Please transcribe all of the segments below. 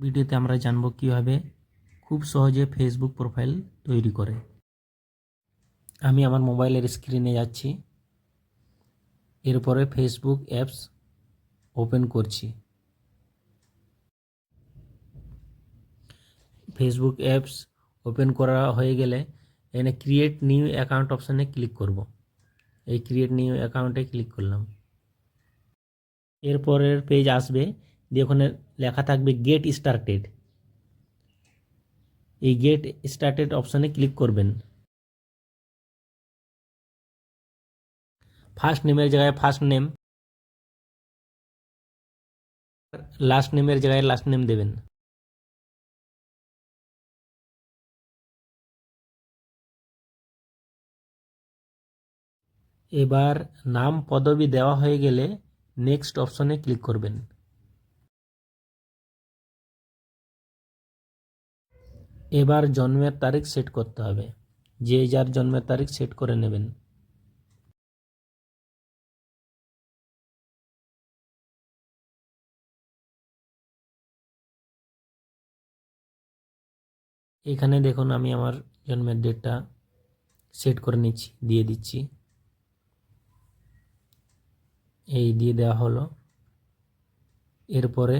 ভিডিওতে আমরা জানব কীভাবে খুব সহজে ফেসবুক প্রোফাইল তৈরি করে। আমি আমার মোবাইলের স্ক্রিনে যাচ্ছি। এরপরে ফেসবুক অ্যাপস ওপেন করছি। ফেসবুক অ্যাপস ওপেন করা হয়ে গেলে এখানে ক্রিয়েট নিউ অ্যাকাউন্ট অপশানে ক্লিক করব। এই ক্রিয়েট নিউ অ্যাকাউন্টে ক্লিক করলাম। এরপরের পেজ আসবে দিয়ে ওখানে লেখা থাকবে গেট স্টার্টেড এই গেট স্টার্টেড অপশানে ক্লিক করবেন। ফার্স্ট নেমের জায়গায় ফার্স্ট নেম লাস্ট নেমের জায়গায় লাস্ট নেম দেবেন। এবার নাম পদবি দেওয়া হয়ে গেলে নেক্সট অপশনে ক্লিক করবেন। এবার জন্মের তারিখ সেট করতে হবে। যে যার জন্মের তারিখ সেট করে নেবেন। এখানে দেখুন আমি আমার জন্মের ডেটটা সেট করে নিচ্ছি, দিয়ে দিচ্ছি। এই দিয়ে দেওয়া হলো। এরপরে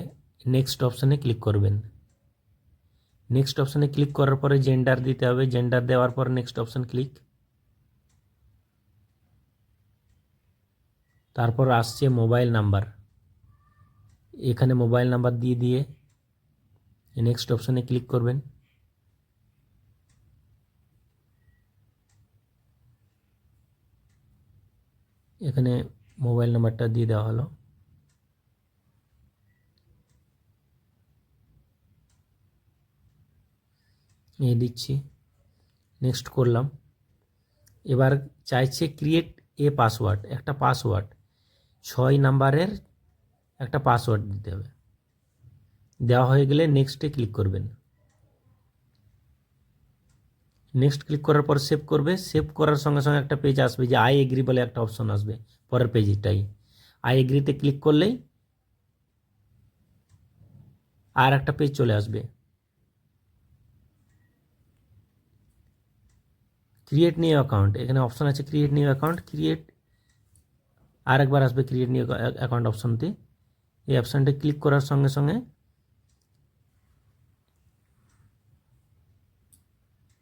নেক্সট অপশানে ক্লিক করবেন। নেক্সট অপশানে ক্লিক করার পরে জেন্ডার দিতে হবে। জেন্ডার দেওয়ার পর নেক্সট অপশান ক্লিক তারপর আসছে মোবাইল নাম্বার এখানে মোবাইল নাম্বার দিয়ে দিয়ে নেক্সট অপশানে ক্লিক করবেন। এখানে মোবাইল নাম্বারটা দিয়ে দেওয়া হলো। নিয়ে দিচ্ছি নেক্সট করলাম। এবার চাইছে ক্রিয়েট এ পাসওয়ার্ড একটা পাসওয়ার্ড ছয় নাম্বারের একটা পাসওয়ার্ড দিতে হবে। দেওয়া হয়ে গেলে নেক্সটে ক্লিক করবেন। নেক্সট ক্লিক করার পর সেভ করবে। সেভ করার সঙ্গে সঙ্গে একটা পেজ আসবে যে আই এগ্রি বলে একটা অপশন আসবে পরের পেজটাই আই এগ্রিতে ক্লিক করলেই আর একটা পেজ চলে আসবে। ক্রিয়েট নিউ অ্যাকাউন্ট এখানে অপশন আছে ক্রিয়েট নিউ অ্যাকাউন্ট ক্রিয়েট আর একবার আসবে ক্রিয়েট নিউ অ্যাকাউন্ট অপশনটি এই অপশানটি ক্লিক করার সঙ্গে সঙ্গে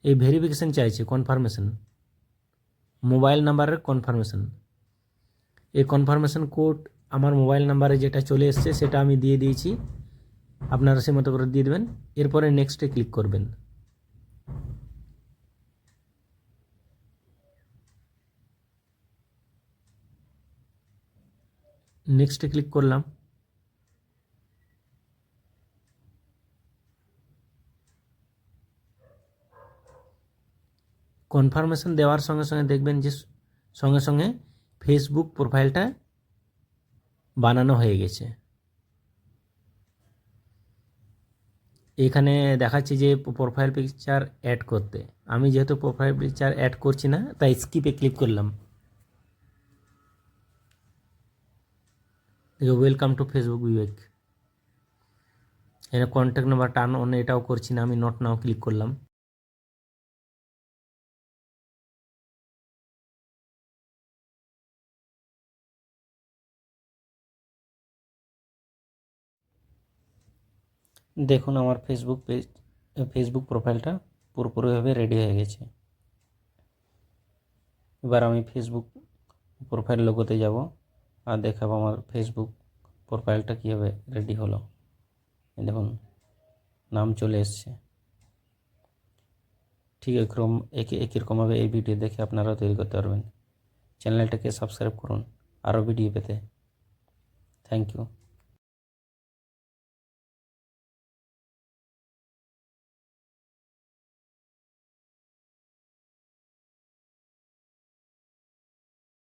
এই ভেরিফিকেশান চাইছে কনফার্মেশন মোবাইল নাম্বারের কনফার্মেশন এই কনফার্মেশন কোড আমার মোবাইল নাম্বারে যেটা চলে এসছে, সেটা আমি দিয়ে দিয়েছি। আপনারা সে মতো করে দিয়ে দেবেন। এরপরে নেক্সটে ক্লিক করবেন। নেক্সটে ক্লিক করলাম। কনফার্মেশন দেওয়ার সঙ্গে সঙ্গে দেখবেন যে সঙ্গে সঙ্গে ফেসবুক প্রোফাইলটা বানানো হয়ে গেছে। এখানে দেখাচ্ছি যে প্রোফাইল পিকচার অ্যাড করতে। আমি যেহেতু প্রোফাইল পিকচার অ্যাড করছি না, তাই স্কিপে ক্লিক করলাম। দেখো ওয়েলকাম টু ফেসবুক বিবেক। এখানে কন্ট্যাক্ট নাম্বার টার্ন অন এটাও করছি না, আমি নট নাও ক্লিক করলাম। দেখুন, আমার ফেসবুক পেজ ফেসবুক প্রোফাইলটা পুরোপুরিভাবে রেডি হয়ে গেছে। এবার আমি ফেসবুক প্রোফাইল লোগোতে যাব। আর দেখাবো আমার ফেসবুক প্রোফাইলটা কীভাবে রেডি হলো। দেখুন, নাম চলে এসছে। ঠিক এরকম একই একই রকমভাবে এই ভিডিও দেখে আপনারাও তৈরি করতে পারবেন। চ্যানেলটাকে সাবস্ক্রাইব করুন, আরও ভিডিও পেতে। Thank you